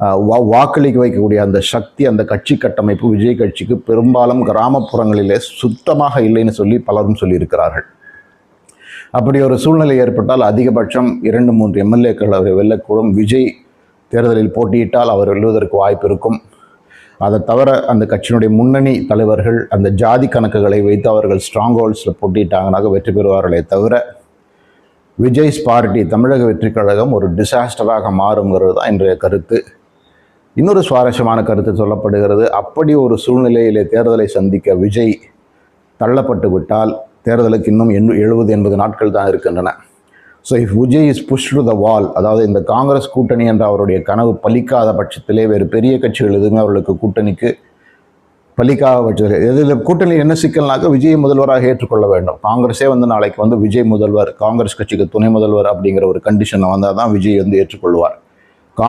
வா- வாக்களிக்க வைக்கக்கூடிய அந்த சக்தி அந்த கட்சி கட்டமைப்பு விஜய் கட்சிக்கு பெரும்பாலும் கிராமப்புறங்களிலே சுத்தமாக இல்லைன்னு சொல்லி பலரும் சொல்லியிருக்கிறார்கள். அப்படி ஒரு சூழ்நிலை ஏற்பட்டால் அதிகபட்சம் இரண்டு மூன்று எம்எல்ஏக்கள் அவரை வெல்லக்கூடும். விஜய் தேர்தலில் போட்டியிட்டால் அவர் வெல்வதற்கு வாய்ப்பு இருக்கும். அதை தவிர அந்த கட்சியினுடைய முன்னணி தலைவர்கள் அந்த ஜாதி கணக்குகளை வைத்து அவர்கள் ஸ்ட்ராங் ஹோல்ஸில் போட்டியிட்டாங்கனாக வெற்றி பெறுவார்களே தவிர விஜய்ஸ் பார்ட்டி தமிழக வெற்றி கழகம் ஒரு டிசாஸ்டராக மாறுங்கிறது தான் இன்றைய கருத்து. இன்னொரு சுவாரஸ்யமான கருத்து சொல்லப்படுகிறது. அப்படி ஒரு சூழ்நிலையிலே தேர்தலை சந்திக்க விஜய் தள்ளப்பட்டு விட்டால் தேர்தலுக்கு இன்னும் எண்ணு எழுபது எண்பது நாட்கள் தான் இருக்கின்றன. So if Vijay is push to the wall அதாவது இந்த காங்கிரஸ் கூட்டணி என்ற அவருடைய கனவு பலிக்காத பட்சத்திலே வேறு பெரிய கட்சிகள் எதுவுமே அவர்களுக்கு கூட்டணிக்கு பள்ளிக்காக பட்சத்தில் இதில் கூட்டணி என்ன சிக்கல்னாக்க விஜய் முதல்வராக ஏற்றுக்கொள்ள வேண்டும். காங்கிரஸே வந்து நாளைக்கு வந்து விஜய் முதல்வர் காங்கிரஸ் கட்சிக்கு துணை முதல்வர் அப்படிங்கிற ஒரு கண்டிஷனை வந்தால் தான் விஜய் வந்து ஏற்றுக்கொள்வார்.